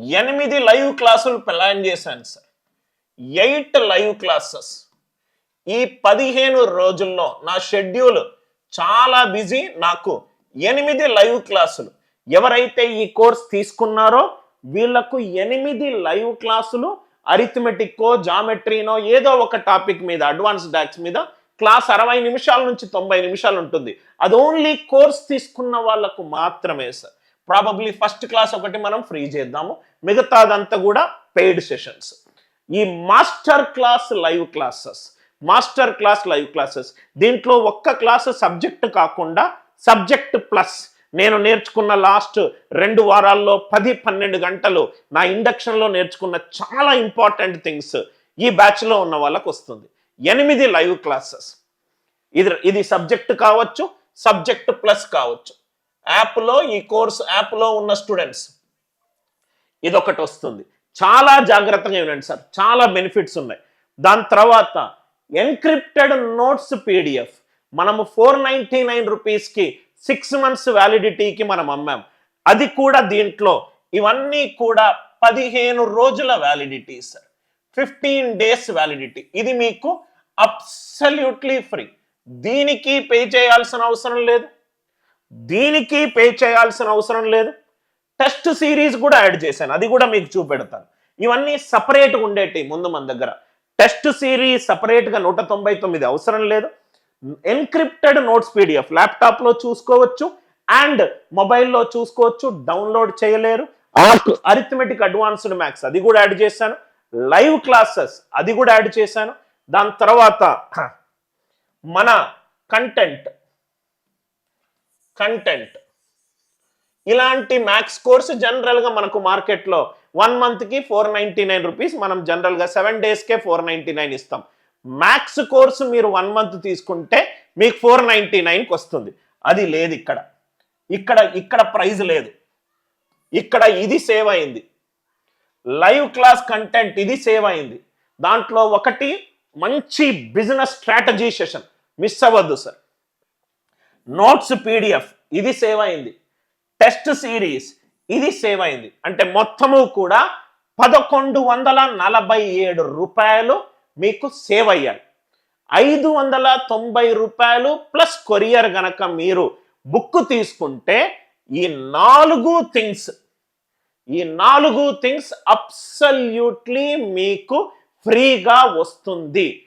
ఎనిమిది లైవ్ క్లాసులు ప్లాన్ చేశాను సార్ ఎయిట్ లైవ్ క్లాసెస్ ఈ పదిహేను రోజుల్లో నా షెడ్యూల్ చాలా బిజీ నాకు ఎనిమిది లైవ్ క్లాసులు ఎవరైతే ఈ కోర్స్ తీసుకున్నారో వీళ్ళకు ఎనిమిది లైవ్ క్లాసులు అరిథమెటిక్కో జామెట్రీనో ఏదో ఒక టాపిక్ మీద అడ్వాన్స్ డాక్స్ మీద క్లాస్ అరవై నిమిషాల నుంచి తొంభై నిమిషాలు ఉంటుంది. అది ఓన్లీ కోర్స్ తీసుకున్న వాళ్ళకు మాత్రమే సార్ ప్రాబబ్లీ ఫస్ట్ క్లాస్ ఒకటి మనం ఫ్రీ చేద్దాము. మిగతాదంతా కూడా పెయిడ్ సెషన్స్ ఈ master class live classes master class live classes దీంట్లో ఒక్క క్లాసు సబ్జెక్ట్ కాకుండా సబ్జెక్ట్ ప్లస్ నేను నేర్చుకున్న లాస్ట్ రెండు వారాల్లో పది పన్నెండు గంటలు నా ఇండక్షన్లో నేర్చుకున్న చాలా ఇంపార్టెంట్ థింగ్స్ ఈ బ్యాచ్లో ఉన్న వాళ్ళకు వస్తుంది. ఎనిమిది లైవ్ క్లాసెస్ ఇది ఇది సబ్జెక్ట్ కావచ్చు సబ్జెక్ట్ ప్లస్ కావచ్చు. యాప్లో ఈ కోర్స్ యాప్లో ఉన్న స్టూడెంట్స్. ఇదొకటి వస్తుంది. చాలా జాగ్రత్తగా వినండి సార్. చాలా బెనిఫిట్స్ ఉన్నాయి. దాని తర్వాత ఎన్క్రిప్టెడ్ నోట్స్ పీడిఎఫ్. మనము ఫోర్ నైంటీ నైన్ రూపీస్కి సిక్స్ మంత్స్ వ్యాలిడిటీకి మనం అమ్మాం. అది కూడా దీంట్లో ఇవన్నీ కూడా పదిహేను రోజుల validity sir. Fifteen days validity. ఇది మీకు అబ్సల్యూట్లీ ఫ్రీ. దీనికి పే చేయాల్సిన అవసరం లేదు. దీనికి పే చేయాల్సిన అవసరం లేదు. టెస్ట్ సిరీస్ కూడా యాడ్ చేశాను. అది కూడా మీకు చూపెడతాను. ఇవన్నీ సపరేట్గా ఉండేటి ముందు మన దగ్గర. టెస్ట్ సిరీస్ సపరేట్గా నూట తొంభై తొమ్మిది అవసరం లేదు. ఎన్క్రిప్టెడ్ నోట్స్ పీడిఎఫ్ ల్యాప్టాప్లో చూసుకోవచ్చు అండ్ మొబైల్లో చూసుకోవచ్చు డౌన్లోడ్ చేయలేరు. అరిథమెటిక్ అడ్వాన్స్డ్ మ్యాథ్స్ అది కూడా యాడ్ చేశాను. లైవ్ క్లాసెస్ అది కూడా యాడ్ చేశాను. దాని తర్వాత మన కంటెంట్ కంటెంట్ ఇలాంటి మ్యాథ్స్ కోర్స్ జనరల్గా మనకు మార్కెట్లో వన్ మంత్కి ఫోర్ నైంటీ నైన్ రూపీస్ మనం జనరల్గా సెవెన్ డేస్కే ఫోర్ నైంటీ నైన్ ఇస్తాం. మ్యాథ్స్ కోర్సు మీరు వన్ మంత్ తీసుకుంటే మీకు ఫోర్ నైంటీ నైన్కి వస్తుంది. అది లేదు ఇక్కడ. ఇక్కడ ఇక్కడ ప్రైజ్ లేదు. ఇక్కడ ఇది సేవ్ అయింది. లైవ్ క్లాస్ కంటెంట్ ఇది సేవ్ అయింది. దాంట్లో ఒకటి మంచి బిజినెస్ స్ట్రాటజీ సెషన్ మిస్ అవ్వద్దు సార్ నోట్స్ పీడిఎఫ్ ఇది సేవ్ అయింది. టెస్ట్ సిరీస్ ఇది సేవ్ అయింది. అంటే మొత్తము కూడా పదకొండు వందల నలభై ఏడు రూపాయలు మీకు సేవ్ అయ్యాయి. ఐదు వందల తొంభై రూపాయలు ప్లస్ కొరియర్ గనక మీరు బుక్ తీసుకుంటే ఈ నాలుగు థింగ్స్ ఈ నాలుగు థింగ్స్ అబ్సల్యూట్లీ మీకు ఫ్రీగా వస్తుంది.